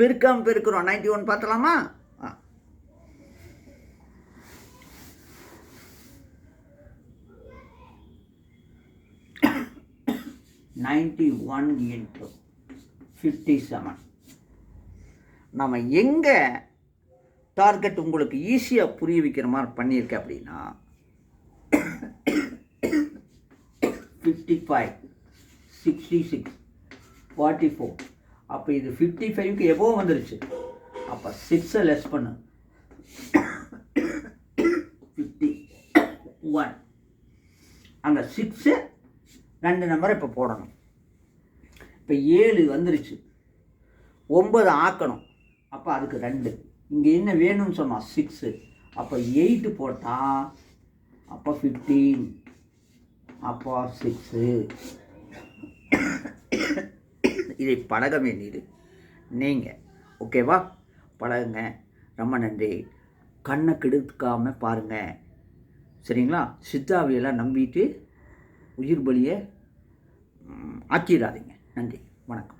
பெருக்கம் பெருக்கிறோம். Ninety one பார்த்தலாமா? Ninety one into fifty seven நம்ம எங்கே டார்கெட் உங்களுக்கு ஈஸியாக புரிய வைக்கிற மாதிரி பண்ணியிருக்கேன் அப்படின்னா fifty five sixty six forty four அப்போ இது ஃபிஃப்டி ஃபைவ்க்கு எபோவ் வந்துருச்சு. அப்போ சிக்ஸை லெஸ் பண்ணு. ஃபிஃப்டி ஒன் அந்த சிக்ஸு ரெண்டு நம்பரை இப்போ போடணும். இப்போ ஏழு வந்துருச்சு. ஒம்பது ஆக்கணும். அப்போ அதுக்கு ரெண்டு. இங்கே என்ன வேணும்னு சொன்னோம் சிக்ஸு அப்போ எயிட்டு போட்டால் அப்போ ஃபிஃப்டீன் அப்போ சிக்ஸு இதை பழக வேண்டியது நீங்கள் ஓகேவா? பழகுங்க. ரொம்ப நன்றி. கண்ணை கெடுக்காமல் பாருங்கள் சரிங்களா? சித்தாவியெல்லாம் நம்பிட்டு உயிர் பலியை ஆக்கிடாதீங்க. நன்றி. வணக்கம்.